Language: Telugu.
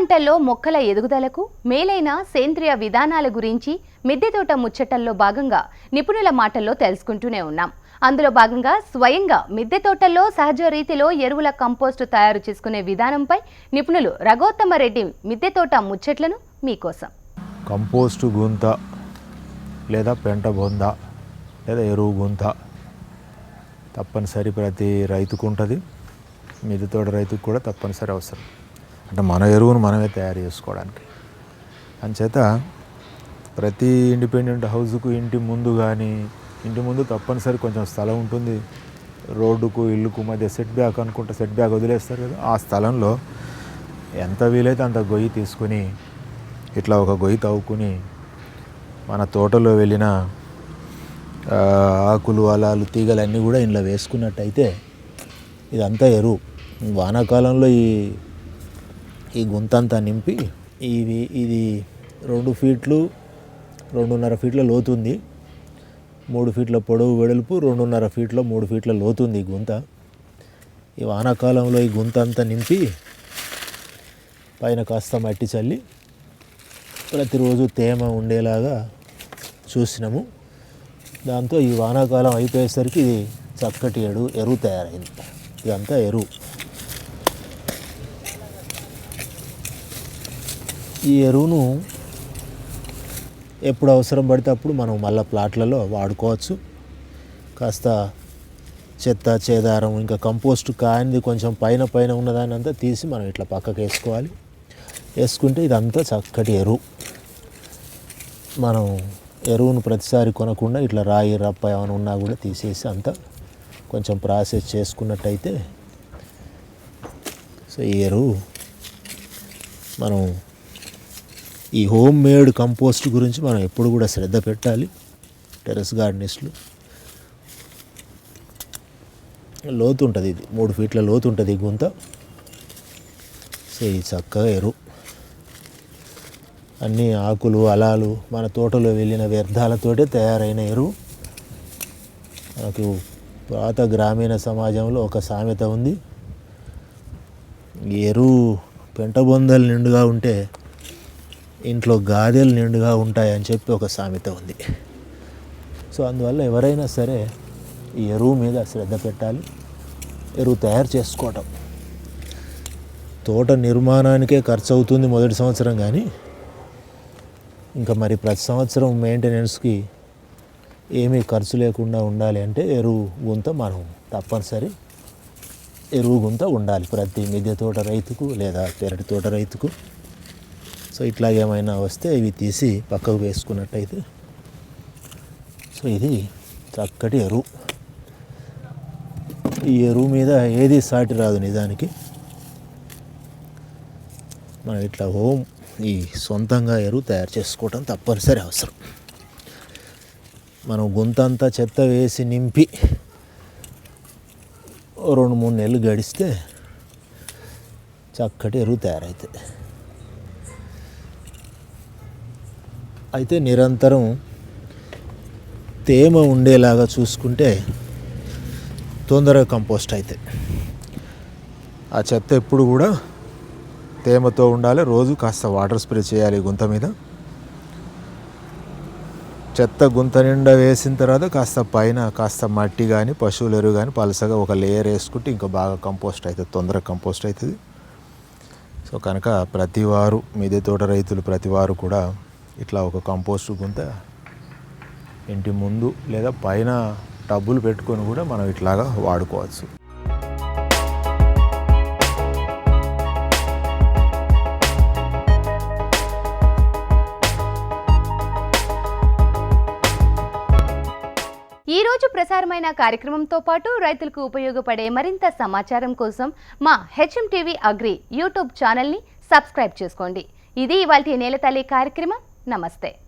పంటల్లో మొక్కల ఎదుగుదలకు మేలైన సేంద్రియ విధానాల గురించి మిద్దె తోట ముచ్చటల్లో భాగంగా నిపుణుల మాటల్లో తెలుసుకుంటూనే ఉన్నాం. అందులో భాగంగా స్వయంగా మిద్దె తోటల్లో సహజ రీతిలో ఎరువుల కంపోస్టు తయారు చేసుకునే విధానంపై నిపుణులు రఘోత్తమ రెడ్డి మిద్దె తోట ముచ్చట్లను మీకోసం. కంపోస్టు గుంత లేదా పెంట బొంద లేదా ఎరువు గుంత తప్పనిసరి ప్రతి రైతుకు ఉంటుంది మిద్దె తోట రైతుకు కూడా తప్పనిసరి అవసరం. అంటే మన ఎరువును మనమే తయారు చేసుకోవడానికి. అంచేత ప్రతి ఇండిపెండెంట్ హౌస్కు ఇంటి ముందు కానీ ఇంటి ముందు తప్పనిసరి కొంచెం స్థలం ఉంటుంది. రోడ్డుకు ఇల్లుకు మధ్య సెట్ బ్యాక్ అనుకుంటే సెట్ బ్యాక్ వదిలేస్తారు కదా. ఆ స్థలంలో ఎంత వీలైతే అంత గొయ్యి తీసుకుని ఇట్లా ఒక గొయ్యి తవ్వుకుని మన తోటలో వెళ్ళిన ఆకులు అలాలు తీగలన్నీ కూడా ఇంట్లో వేసుకున్నట్టయితే ఇదంతా ఎరువు. వానాకాలంలో ఈ ఈ గుంతంతా నింపి ఇది ఇది రెండు ఫీట్లు రెండున్నర ఫీట్ల లోతుంది. మూడు ఫీట్ల పొడవు వెడల్పు రెండున్నర ఫీట్ల మూడు ఫీట్ల లోతుంది ఈ గుంత. ఈ వానాకాలంలో ఈ గుంత అంతా నింపి పైన కాస్త మట్టి చల్లి ప్రతిరోజు తేమ ఉండేలాగా చూసినాము. దాంతో ఈ వానాకాలం అయిపోయేసరికి ఇది చక్కటి ఎడు ఎరువు తయారైంది. ఇదంతా ఎరువు. ఈ ఎరువును ఎప్పుడు అవసరం పడితే అప్పుడు మనం మళ్ళీ ప్లాట్లలో వాడుకోవచ్చు. కాస్త చెత్త చేదారం ఇంకా కంపోస్ట్ కానిది కొంచెం పైన పైన ఉన్నదాన్ని అంతా తీసి మనం ఇట్లా పక్కకు వేసుకోవాలి. వేసుకుంటే ఇదంతా చక్కటి ఎరువు. మనం ఎరువును ప్రతిసారి కొనకుండా ఇట్లా రాయి రప్ప ఏమైనా ఉన్నా కూడా తీసేసి అంతా కొంచెం ప్రాసెస్ చేసుకున్నట్టయితే సో ఈ ఎరువు మనం ఈ హోమ్ మేడ్ కంపోస్ట్ గురించి మనం ఎప్పుడు కూడా శ్రద్ధ పెట్టాలి. టెరస్ గార్డెనిస్ట్లు లోతు ఉంటుంది ఇది. మూడు ఫీట్ల లోతు ఉంటుంది ఈ గుంత. సో ఇది చక్కగా ఎరువు. అన్ని ఆకులు అలాలు మన తోటలో వెళ్ళిన వ్యర్థాలతోటే తయారైన ఎరువు. మనకు పాత గ్రామీణ సమాజంలో ఒక సామెత ఉంది. ఈ ఎరువు పెంటబొందలు నిండుగా ఉంటే ఇంట్లో గాదెలు నిండుగా ఉంటాయని చెప్పి ఒక సామెత ఉంది. సో అందువల్ల ఎవరైనా సరే ఈ ఎరువు మీద శ్రద్ధ పెట్టాలి. ఎరువు తయారు చేసుకోవటం. తోట నిర్మాణానికే ఖర్చు అవుతుంది మొదటి సంవత్సరం కానీ ఇంకా మరి ప్రతి సంవత్సరం మెయింటెనెన్స్కి ఏమీ ఖర్చు లేకుండా ఉండాలి అంటే ఎరువు గుంత మనం తప్పనిసరి ఎరువు గుంత ఉండాలి ప్రతి మిద్దె తోట రైతుకు లేదా పెరటి తోట రైతుకు. సో ఇట్లాగేమైనా వస్తే ఇవి తీసి పక్కకు వేసుకున్నట్టయితే సో ఇది చక్కటి ఎరువు. ఈ ఎరువు మీద ఏది సాటి రాదు నిజానికి. మనం ఇట్లా హోమ్ ఈ సొంతంగా ఎరువు తయారు చేసుకోవటం తప్పనిసరి అవసరం. మనం గుంతంతా చెత్త వేసి నింపి రెండు మూడు నెలలు గడిస్తే చక్కటి ఎరువు తయారవుతుంది అయితే నిరంతరం తేమ ఉండేలాగా చూసుకుంటే తొందరగా కంపోస్ట్ అవుతాయి ఆ చెత్త ఎప్పుడు కూడా తేమతో ఉండాలి. రోజు కాస్త వాటర్ స్ప్రే చేయాలి గుంత మీద. చెత్త గుంత నిండా వేసిన తర్వాత కాస్త పైన కాస్త మట్టి కానీ పశువుల ఎరువు కానీ పలసగా ఒక లేయర్ వేసుకుంటే ఇంకా బాగా కంపోస్ట్ అవుతుంది తొందరగా కంపోస్ట్ అవుతుంది. సో కనుక ప్రతివారు వారు తోట రైతులు ప్రతివారు కూడా ఇట్లా ఒక కంపోస్ట్ గుంత ఇంటి ముందు లేదా పైన టబ్బులు పెట్టుకొని కూడా మనం ఇట్లాగా వాడుకోవచ్చు. ఈ రోజు ప్రసారమైన కార్యక్రమంతో పాటు రైతులకు ఉపయోగపడే మరింత సమాచారం కోసం మా హెచ్ఎం టీవీ అగ్రి యూట్యూబ్ ఛానల్ని సబ్స్క్రైబ్ చేసుకోండి. ఇది ఇవాళ నేలతల్లి కార్యక్రమం. నమస్తే.